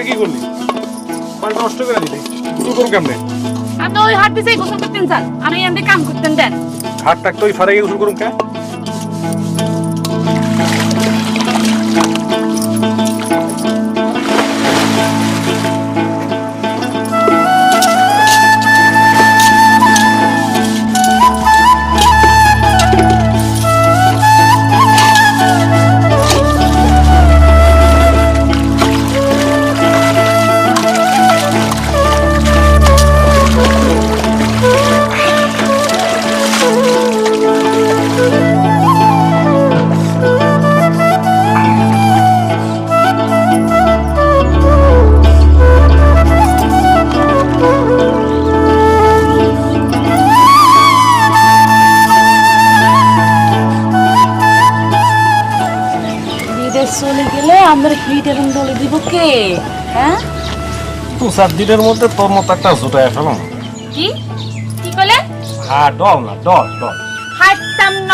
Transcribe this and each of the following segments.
এটা কি করলি? পানিটা নষ্ট করে দিলি। তুই করুন কেমনে? আপনি ওই হাট দিছেই গোসল করতেন স্যার। আমি এমনি কাম করতেন দেন। হাত টাক তো ওই ফারে গোসল করুন কে? চলে গেলে আমরা হিট এবং দলে দিব কে? হ্যাঁ? সাত দিনের মধ্যে তোর মতো একটা জুটাই ফেলাম কি? কি কইলে? হ্যাঁ ডল না ডল ডল। হাঁটতাম ন।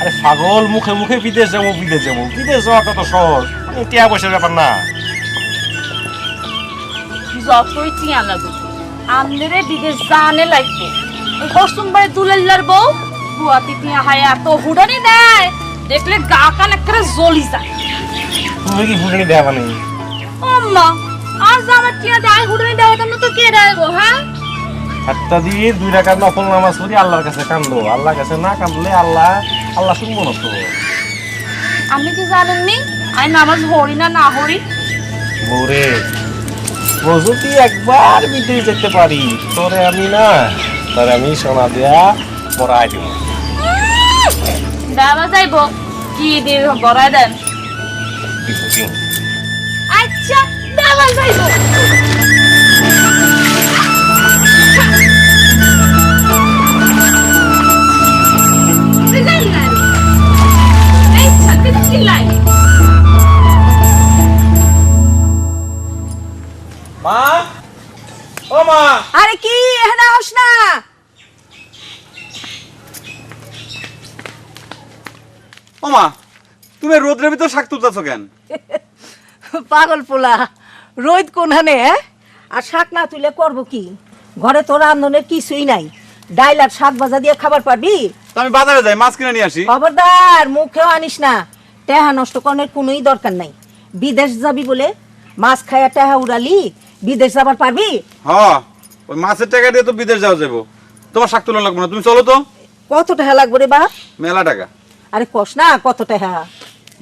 আরে পাগল মুখে মুখে বিদেশ যাব বিদেশ যাব। বিদেশ যাওয়া কত সহজ। টিয়া পয়সার ব্যাপার না। যতই টিয়া লাগুক বিদেশ জানে লাগবে। ওই দুলাল্লার বউ গুয়াতি টিয়া হায় এত হুডানি দেয়। দেখলে গা কান একটা জ্বলি যায়। তুমি কি ফুটানি দেয়া মানে? আম্মা আজ আমার টিয়া দেয় হুডানি দেয় তো তো কে গো হ্যাঁ? একটা দিয়ে দুই রাখার নফল নামাজ পড়ি আল্লাহর কাছে কান্দো। আল্লাহর কাছে না কান্দলে আল্লাহ আল্লাহ শুনব না তো। আপনি কি জানেননি আমি নামাজ হরি না না হরি বৌরে ও যদি একবার বিদেশ যেতে পারি। তোরে আমি না তোরে আমি সোনা দেয়া পড়াই দিব। দেওয়া যাইব। কি দিয়ে বড়াই দেন? দিব। আচ্ছা ছাতে চিল্লাই মা? ও মা! আরে কি? এখানে আস না। ওমা তুমি রোদ্রের ভিতর শাক তুলতেছ কেন? পাগল পোলা রোদ কোনখানে হ্যাঁ? আর শাক না তুলে করব কি? ঘরে তো রান্ধনের কিছুই নাই। ডাইল আর শাক ভাজা দিয়ে খাবার পাবি আমি বাজারে যাই মাছ কিনে নিয়ে আসি। খবরদার মুখেও আনিস না। টেহা নষ্ট করার কোনোই দরকার নাই। বিদেশ যাবি বলে মাছ খায়া টেহা উড়ালি বিদেশ যাবার পারবি? হ ওই মাছের টাকা দিয়ে তো বিদেশ যাওয়া যাব তোমার শাক তুলন লাগবে না তুমি চলো তো। কত টাকা লাগবে রে বা মেলা টাকা। আরে কস না কত টাকা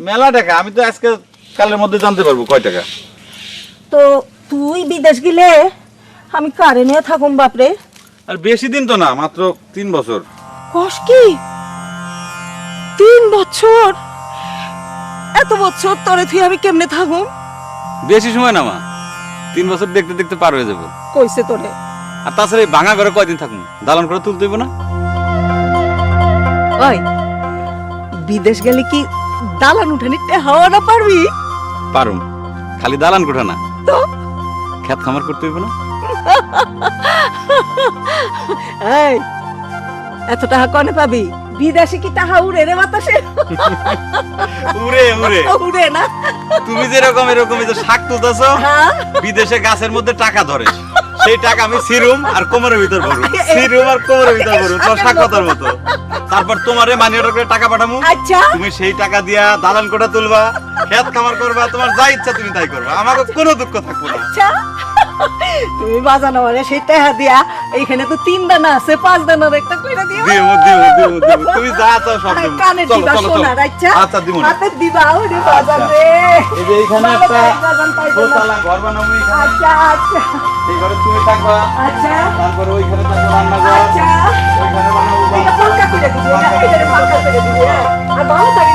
মেলা টাকা আমি তো আজকে কালের মধ্যে জানতে পারব কয় টাকা। তো তুই বিদেশ গেলে আমি কারে নিয়ে থাকুম বাপরে? আর বেশি দিন তো না মাত্র তিন বছর। কস কি? তিন বছর? এত বছর তরে তুই আমি কেমনে থাকুম? বেশি সময় না মা তিন বছর দেখতে দেখতে পার হয়ে যাব। কইছে তোরে। আর তাছাড়া এই ভাঙা ঘরে কয়দিন থাকুন দালান করে তুলতে না? ওই বিদেশ গেলে কি দালান উঠানিতে হাওয়া না পারবি? পারুম। খালি দালান কোঠা না। তো? খেত খামার করতে হইব না? এই এত টাকা কনে পাবি? বিদেশে কি টাকা উড়ে রে বাতাসে? উরে উরে উড়ে না। তুমি যেরকম এরকম যে শাক তুলতেছ। হ্যাঁ। বিদেশে গাছের মধ্যে টাকা ধরে। সেই টাকা আমি সিরুম আর কোমরের ভিতর ভরু। সিরুম আর কোমরের ভিতর ভরু তোমার সাক্ষাতার মতো। তারপর তোমারে মানি অর্ডার করে টাকা পাঠামু। আচ্ছা। তুমি সেই টাকা দিয়া দালান কোটা তুলবা। খেত খামার করবা তোমার যা ইচ্ছা তুমি তাই করবা। আমাকে কোনো দুঃখ থাকব না। আচ্ছা। তুমি বাজানো মানে সেই টাকা দিয়া। এইখানে তো তিন দানা আছে পাঁচ দানার একটা কইরা দিও। দিমু দিমু দিমু তুমি যা চাও সব আরে কানে দিবা চলো আচ্ছা। আচ্ছা দিমু হাতে দিবা বাজান আচ্ছা। রে। এই যে এইখানে একটা বাজান। দোতলা ঘর বানাবো এখানে আচ্ছা আচ্ছা। এই ঘরে তুমি থাকবা। আচ্ছা। তারপর ওইখানে থাকব রান্নাঘর। আচ্ছা। ওইখানে বানাবো এটা ফাঁকা করে দিবি এটা এটা করে দিবি হ্যাঁ? আর ভালো থাকে